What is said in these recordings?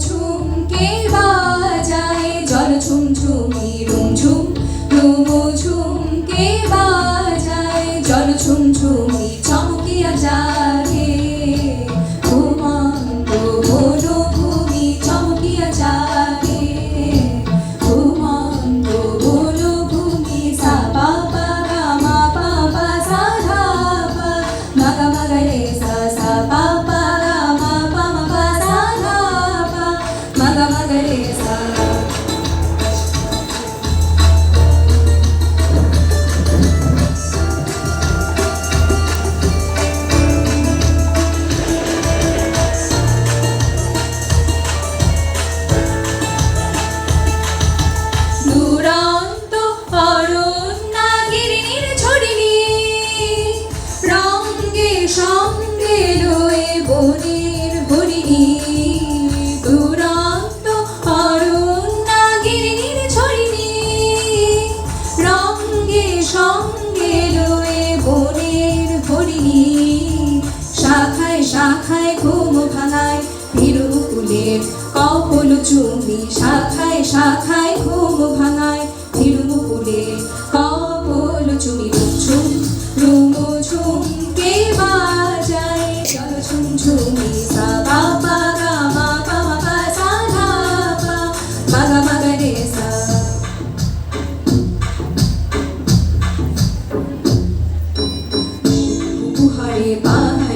ঝুমকে বাজায় জল ঝুমঝুমি রুম ঝুম রুম ঝুমকে বাজায় সঙ্গে রয়ে বনের হরিণী দুরন্ত অরণ্যাগিরির ছড়িনি রঙ্গে সঙ্গে রয়ে বনের হরিণী শাখায় শাখায় ঘুম ভাঙায় ফিরুকুলের কপল চুমি। শাখায় শাখায় ঘুম ভাঙায় Bye.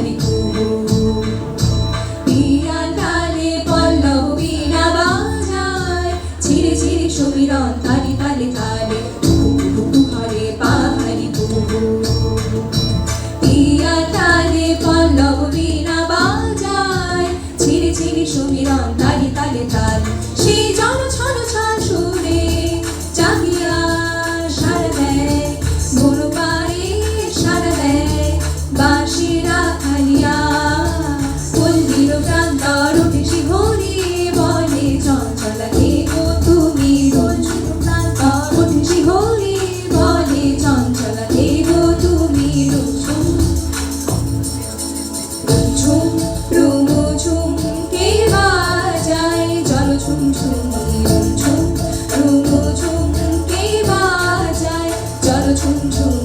listen to